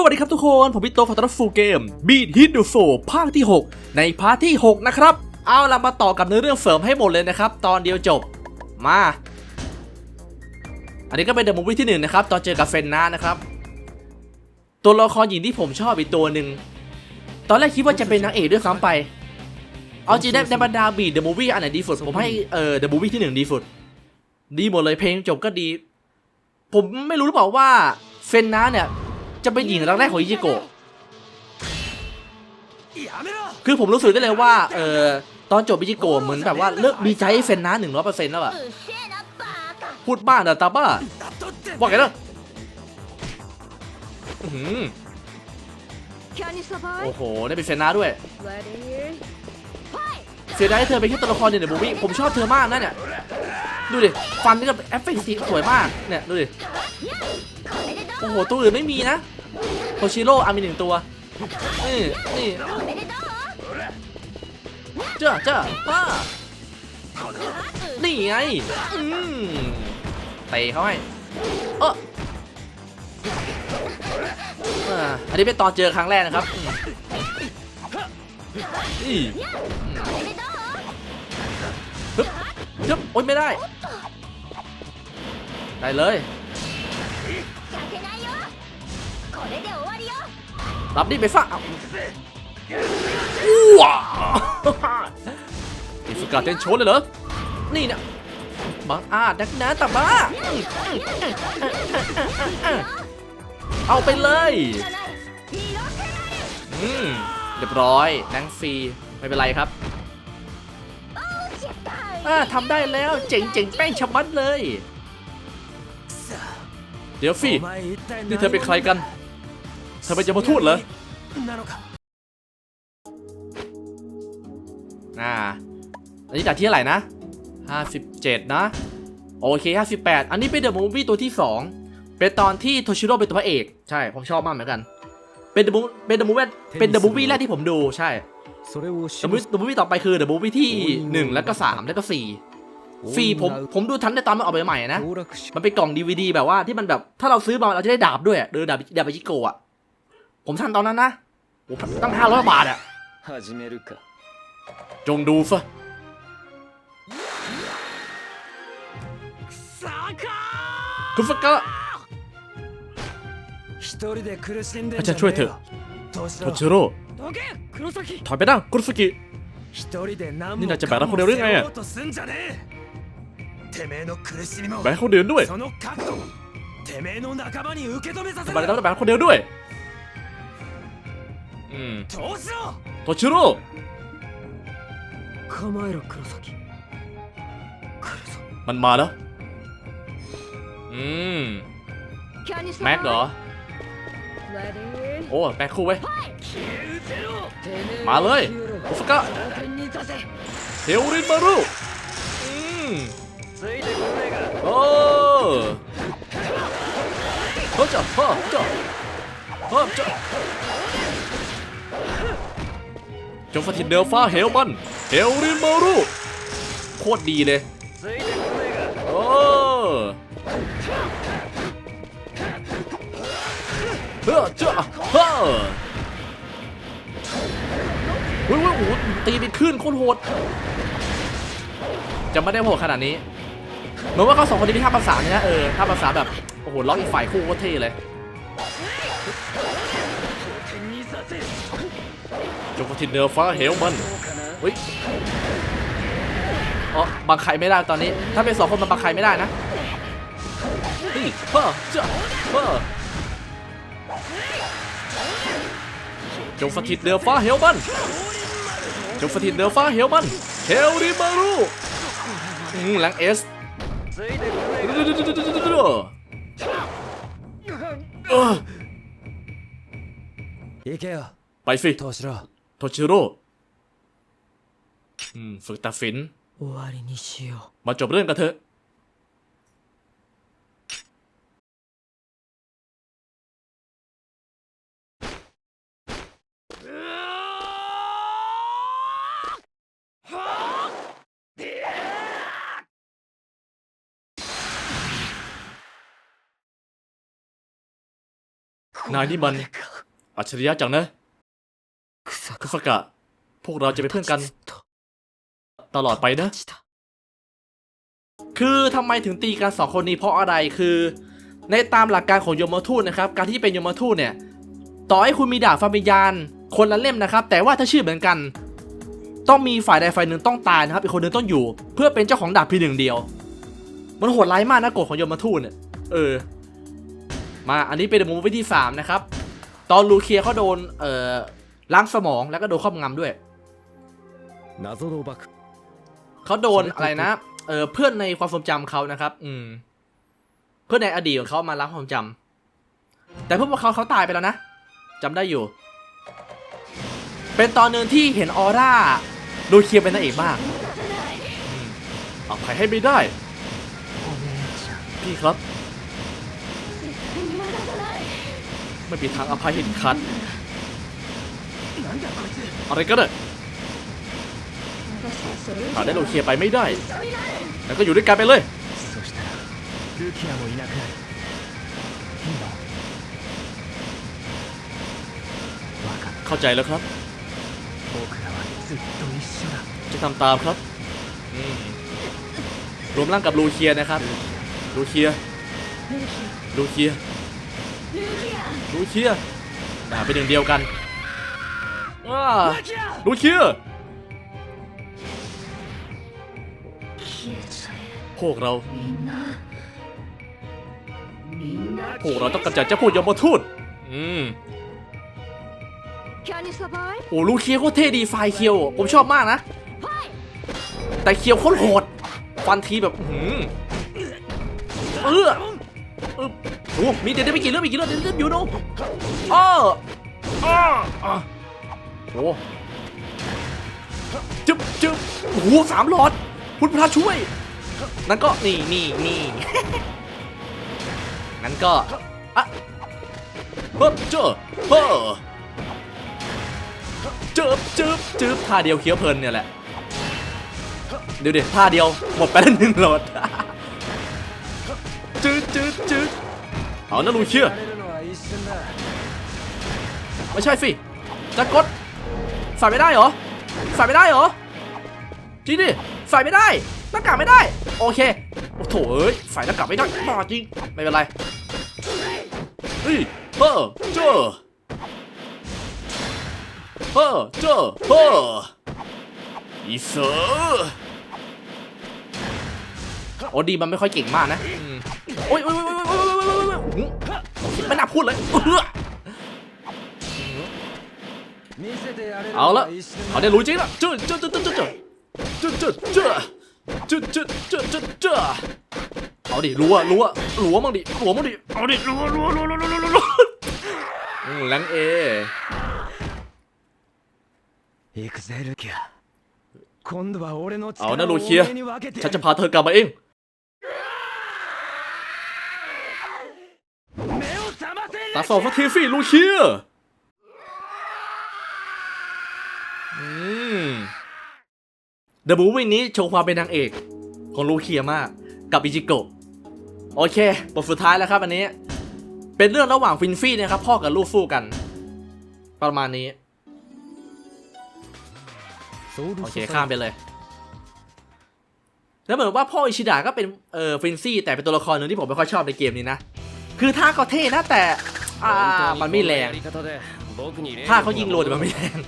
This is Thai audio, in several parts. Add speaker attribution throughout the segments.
Speaker 1: สวัสดีครับทุกคน ผมพี่โตขอต้อนรับสู่เกม Beat Hit the f o ภาคที่ 6 ในพาร์ทที่ 6 นะครับ เอาล่ะมาต่อกับเนื้อเรื่องเสริมให้หมดเลยนะครับ ตอนเดียวจบมา อันนี้ก็เป็นเดอะมูฟวี่ที่ 1 นะครับ ตอนเจอกับเฟนนานะครับ ตัวละครหญิงที่ผมชอบอีกตัวหนึ่ง ตอนแรกคิดว่าจะเป็นนางเอกด้วยซ้ำไป เอาจริงในบรรดาบีดเดอะมูฟวี่อันไหนดีสุดผมให้เอ่อเดอะมูฟวี่ที่หนึ่งดีสุดดีหมดเลยเพลงจบก็ดี ผมไม่รู้หรือเปล่าว่าเฟนนาเนี่ย จะเป็นหญิงรักแรกของอิจิโกะคือผมรู้สึกได้เลยว่า เออตอนจบอิจิโกะเหมือนแบบว่าเลิกมีใจเซนนะหนึ่งร้อยเปอร์เซ็นต์แล้วอะพูดบ้าเหรอตาบ้าว่าไงเนอะโอ้โห ได้เป็นเซนนะด้วย เสียดายเธอไปแค่ตัวละครเดียวในบูบี้ผมชอบเธอมากนะเนี่ย ดูดิ ฟันนี่ก็เอฟเฟกต์สีสวยมาก เนี่ย ดูดิ โอ้โห ตัวอื่นไม่มีนะโฮชิโร่อามีหนึ่งตัว นี่นี่เจ้าเจ้าป้านี่ไง อืมเตะเขาให้เอออันนี้เป็นตอนเจอครั้งแรกนะครับอีฮึบฮึบโอ๊ยไม่ได้ ได้เลย
Speaker 2: れで終わりよ
Speaker 1: รับดิไปซะเอาว้าวอิสุกาเต้นโชว์เลยเหรอ นี่เนี่ยบังอาจนักนะแต่บ้า เอาไปเลย
Speaker 2: じゃない広くなる
Speaker 1: อืมเรียบร้อยนังฟรี ไม่เป็นไรครับ
Speaker 2: 失敗
Speaker 1: อ่าทำได้แล้ว เจ๋งเจ๋งแป้งชะมัดเลย เดี๋ยวฟี่ นี่เธอเป็นใครกัน เ ธอเป็นยมทูตเหรอน่าอันนี้จากที่เท่าไหร่นะ57 นะ โอเค 58 อันนี้เป็นเดอะมูฟวี่ตัวที่ 2 เป็นตอนที่โทชิโร่เป็นตัวพระเอก ใช่ ผมชอบมากเหมือนกัน เป็นเดอะมูเป็นเดอะมูวี่เป็นเดอะมูวี่แรกที่ผมดู ใช่เดอะมูฟวี่ต่อไปคือเดอะมูฟวี่ที่ 1 แล้วก็ 3 แล้วก็ 4 4 ผมผมดูทันในตอนมันออกใหม่ๆนะ มันเป็นกล่องดีวดีแบบว่าที่มันแบบถ้าเราซื้อมาเราจะได้ดาบด้วยเดอดาบดาบไปจิโกะอะ ผมทันตอนนั้นนะตั้งห้าร้อย
Speaker 3: บาทอะ
Speaker 1: จงดูซะคุณฟัก
Speaker 3: กะ
Speaker 1: อาจารย์ช่วยเธอะโทชิโร่ถอยไปนั่งคุรุสกินี่นายจะแบกรับคนเดียวหรือไงอะแบกคนเดียวด้วยทำไมเาต้องแบกคนเดียวด้วย อืม
Speaker 3: どうしろ
Speaker 1: โทชิโร่
Speaker 3: 構えろ黒崎来るぞ
Speaker 1: มันมาแล้ว อืม
Speaker 2: キャニスタバイ
Speaker 1: แม็กเหรอ
Speaker 2: レディー
Speaker 1: โอ้แม็กคู่ไว้ย
Speaker 3: てめえ
Speaker 1: まずい
Speaker 3: 消えろ
Speaker 1: กุฟกะ
Speaker 3: 同点にさせ
Speaker 1: เทวรินมารุอืม
Speaker 3: ついてこねえか
Speaker 1: โอ้เฮ้ยจ้ะเฮ้ยจ้ะเฮ้ยจ้ะ จงสถิตเดลฟาเฮลมันเฮลรินมารุโคตรดีเลยโอ้เฮ้อเจ้าเฮ้อเฮ้ยโอ้โหตีเป็นขึ้นโคตรโหดจะไม่ได้โหดขนาดนี้เหมือนว่าเขาสองคนนี้มีท่าภาษาเนี่ยเออท่าภาษาแบบโอ้โหล็อกอีกฝ่ายคู่โคเท่เลย จงกระทินเนื้อฟ้าเหวมัน
Speaker 3: どうかな
Speaker 1: เฮ้ยอ๋อบังใครไม่ได้ตอนนี้ ถ้าเป็นสองคนมันบังใครไม่ได้นะนี่เฮ้อเจ้าเฮ้อจงสถิตเนื้อฟ้าเหวมัน จงสถิตเนื้อฟ้าเหวมัน เฮลริมารุอืมแรงเอส
Speaker 3: ついてこねえか
Speaker 1: เออ
Speaker 3: 行けよ
Speaker 1: ไปสิ
Speaker 3: どうしろ
Speaker 1: โทชิโร่อืม ฝึกตัดสิน
Speaker 3: 終わりにしよ
Speaker 1: มาจบเรื่องกันเถอะ นายนี่มัน
Speaker 3: う
Speaker 1: อัจฉริยะจังนะ
Speaker 4: 草
Speaker 1: คุสกะ พวกเราจะเป็นเพื่อนกัน ตลอดไปนะ คือทำไมถึงตีกันสองคนนี้เพราะอะไรคือ ในตามหลักการของโยมทูตนะครับ การที่เป็นโยมทูตเนี่ย ต่อให้คุณมีดาบฟามิยาน คนละเล่มนะครับ แต่ว่าถ้าชื่อเหมือนกัน ต้องมีฝ่ายใดฝ่ายหนึ่งต้องตายนะครับ อีกคนหนึ่งต้องอยู่ เพื่อเป็นเจ้าของดาบเพียงหนึ่งเดียว มันโหดร้ายมากนะกฎของโยมทูตเนี่ย เออ มาอันนี้เป็นมุมวิธีสามนะครับ ตอนลูเคียเขาโดน เอ่อ ล้างสมองแล้วก็โดนครอบงำด้วย เขาโดนอะไรนะ เออเพื่อนในความทรงจำเขานะครับ อืม เพื่อนในอดีตของเขามาล้างความจำแต่เพื่อนของเขาเขาตายไปแล้วนะจำได้อยู่ เป็นตอนหนึ่งที่เห็นออร่าดูเคียเป็นนางเอกมากเอาใครให้ไม่ได้ พี่ครับ ไม่มีทางอาภัยเห็นคัด อะไรก็ได้หาได้โลเคียไปไม่ได้ แล้วก็อยู่ด้วยกันไปเลยเข้าใจแล้วครับจะทำตามครับรวมร่างกับลูเคียนะครับ ลูเคีย ลูเคีย ลูเคียมาเป็นอย่างเดียวกัน ลูเคียพวกเรา พวกเราต้องกำจัดเจ้าพูดยมทูตอืมโอ้ลูเคียก็เท่ดีไฟเคียว ผมชอบมากนะ แต่เคียวโคตรโหด ฟันทีแบบหืมเออเออโอ้มีเดี๋ยได้ไปกี่เรื่องไปกี่เรื่องเดี๋เรื่องอยู่โน่อ้ออ้อ โอ้จึ๊บจึ๊บโอ้โหสามหลอด คุณพระช่วย นั่นก็นี่นี่นี่นั่นก็อะเจอเฮ้จึ๊บจึ๊บจึ๊บท่าเดียวเคี้ยวเพลินเนี่ยแหละเดี๋ยวดิท่าเดียวหมดไปแล้วหนึ่งหลอดจึ๊บจึ๊บจึ๊บเอานะลูเชื่
Speaker 3: อ
Speaker 1: ไม่ใช่สิจะกด ใส่ไม่ได้เหรอใส่ไม่ได้เหรอจริงดิใส่ไม่ได้หน้ากากไม่ได้ โอเคโอ้โถเอ้ยใส่หน้ากากไม่ได้บ้าจริงไม่เป็นไรเฮ้ยเฮ้อเจ้อเฮ้อเจ้อเฮ้ออีเสือโอ้ดีมันไม่ค่อยเก่งมากนะโอ้ยโอ้ยโอ้ยโอ้ยโอ้ยโอ้ยไม่น่าพูดเลย 好了าละเขาได้รู้จริงละจุดจุดจุดจุดจุดจุดจุดจุดจุดจุดจุดจุดจุดเอาดิรัวรัวรัวมั่งดิรัวมั่งดิเอาดิรัวรัวรัวรัวรัวรัวแรงเอเอานะ
Speaker 3: โร
Speaker 1: เคียฉันจะพาเธอกลับมาเองตาสองสักทีสิลูเคีย เดอะบูวินนี้โชว์ความเป็นนางเอก ของลูเคียมาก กับอิจิโกะโอเค บทสุดท้ายแล้วครับอันนี้ เป็นเรื่องระหว่างฟินฟี่นะครับ พ่อกับลูกสู้กัน ประมาณนี้ โอเค ข้ามไปเลย แล้วเหมือนว่าพ่ออิชิดะก็เป็นเอ่อฟินซี่ แต่เป็นตัวละครหนึ่งที่ผมไม่ค่อยชอบในเกมนี้นะ คือท่าเขาเท่นะแต่ อ่า มันไม่แรง ถ้าเขายิงโลดมันไม่แรง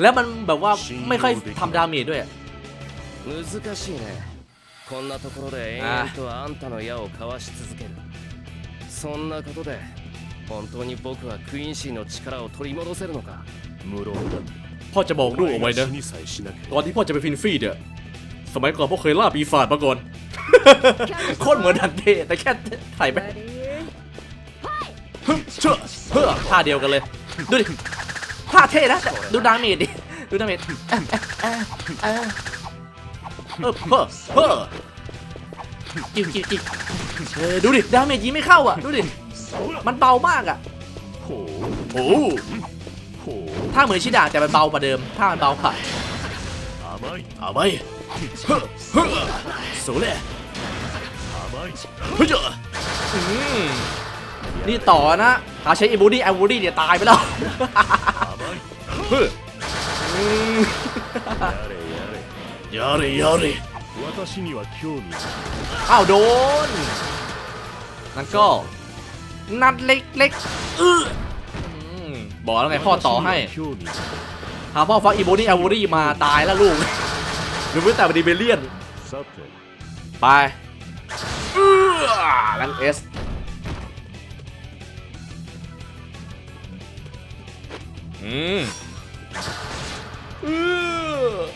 Speaker 1: แล้วมันแบบว่าไม่ค่อยทำดาเมจด้วย
Speaker 5: 難しいねこんなところで延々とあんたの矢をかわし続けるそんなことで本当に僕はクイーンシーの力を取り戻せるのか無論だ
Speaker 1: พ่อจะบอกลูกเอาไว้นะ
Speaker 5: にさえしなければ
Speaker 1: ตอนที่พ่อจะเป็นฟินฟี่เนี่ย สมัยก่อนพ่อเคยล่าปีศาจมาก่อน โคตรเหมือนดันเต้แต่แค่ใส่ไปฮึ่มเชื่อเพื่อท่าเดียวกันเลย ดูดิ ท่าเท่นะดูดาเมจดิ ดูดาเมจเออเเออเออเพอเพอจิ้มจิ้วจิ้วเออดูดิ ดาเมจยิงไม่เข้าอะ ดูดิ มันเบามากอะโอ้โหถ้าเหมือนชิดาแต่มันเบากว่าเดิม ถ้ามันเบาก่าเอาไปเฮ้อเฮ้อสูเลยเฮ้ยนี่ต่อนะ ถ้าใช้อีบูดี้ไอบูดี้เนี่ยตายไปแล้ว ฮึยาริยาริอ้าโดนนั่นก็ นัดเล็กๆอือบอกแล้วไงพ่อต่อให้หาพ่อฟักอีโบนี่อาวูรี่มาตายแล้วลูกหรือไม่แต่บดีเบเลียน ไปนั่นเอสอืม เออ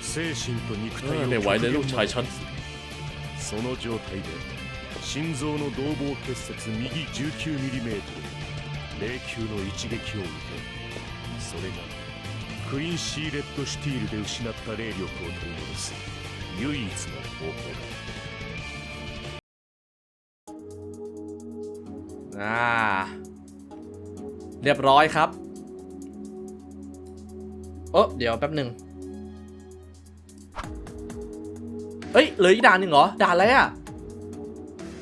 Speaker 3: 精神と肉体を
Speaker 1: 極限まで。
Speaker 3: その状態で心臓の動房結節右 19mm 霊球の一撃を受けそれがクインシーレッドシティールで失った霊力を取り戻す唯一の方法だ。
Speaker 1: ああเรียบร้อยครับ เออเดี๋ยวแป๊บหนึ่งเอ้ยเหลืออีกด่านหนึ่งเหรอ ด่านอะไรอะ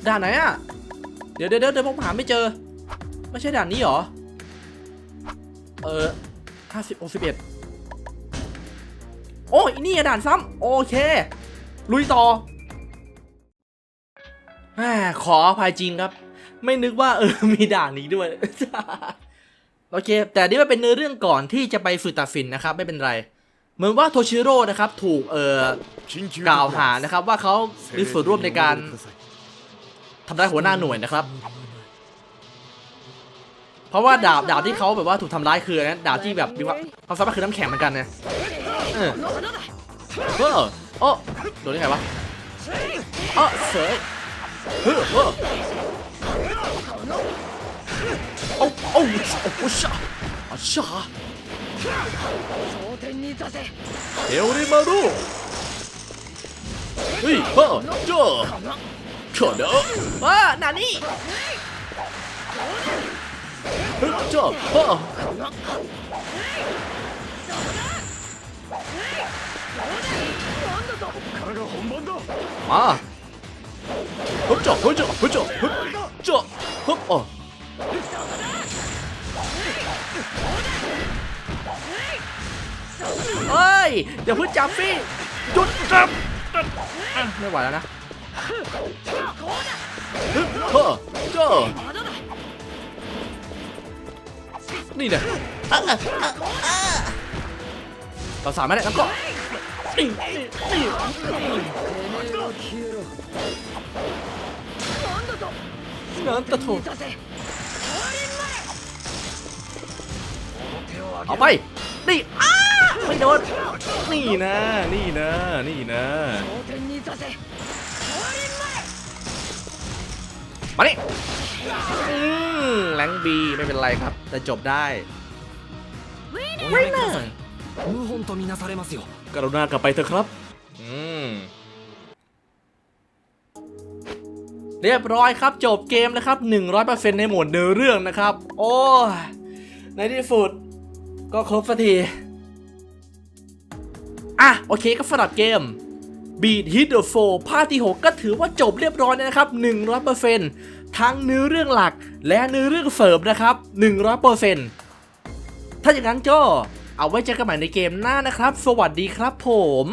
Speaker 1: ด่านไหนอะเดี๋ยวเดี๋ยวเดี๋ยวผมหาไม่เจอ ไม่ใช่ด่านนี้เหรอ เออห้าสิบหกสิบเอ็ดโอ้ยนี่อะด่านซ้ำโอเค ลุยต่อแหมขออภัยจริงครับ ไม่นึกว่าเออมีด่านนี้ด้วย โอเค แต่นี่มันเป็นเนื้อเรื่องก่อนที่จะไปฝึกตัดสินนะครับไม่เป็นไร เหมือนว่าโทชิโร่นะครับถูกเอ่อกล่าวหานะครับว่าเขามีส่วนร่วมในการทำร้ายหัวหน้าหน่วยนะครับ เพราะว่าดาบดาบที่เขาแบบว่าถูกทำร้ายคือนนั้นดาบที่แบบมีว่าเขาสามารถคือน้ำแข็งเหมือนกันเนี่ยเออเออโอ้โดนได้ไงวะเออเสยเออ 어우 어우 오샤 아샤 에오레마루! 으이
Speaker 2: 하저 커너 와
Speaker 1: 나니! 흑점 하 아! 흑점 흑점 흑점 흑점 흑어. เจ้าเด้อว่านานี่เฮ้ยเจ้าเฮ้อ
Speaker 3: からが本番だ
Speaker 1: มาเฮ้ยเจ้าเฮ้ยเจ้าเฮ้ยเจ้าเฮ้ยเจ้าเฮ้ยอ๋อเฮ้ยอย่าเพิ่งจับสิหยุดจับอ่ะไม่ไหวแล้วนะเฮ้ยเฮ้อเจ้า นี่เนี่ยอ่ะอ่ะอ่ะอ่ะเราสามไม่ได้แล้วก็นี่นี่นี่なんだと เอาไป นี่อ้าไม่โดน นี่นะ นี่นะ นี่นะ มานี่แรงบีไม่เป็นไรครับ แต่จบได้ไม่น่ะกรุณากลับไปเถอะครับ อืมเรียบร้อยครับจบเกมนะครับ 100%ในหมวดเนื้อเรื่องนะครับ โอ้ ในที่สุด ก็ครบสักที อะ โอเคก็สำหรับเกม Beat Hit the f o r ภาคที่ 6 ก็ถือว่าจบเรียบร้อยนะครับ 100%ทั้งเนื้อเรื่องหลักและเนื้อเรื่องเสริมนะครับ 100%ถ้าอย่างนั้นก็เอาไว้เจอกันใหม่ในเกมหน้านะครับ สวัสดีครับผม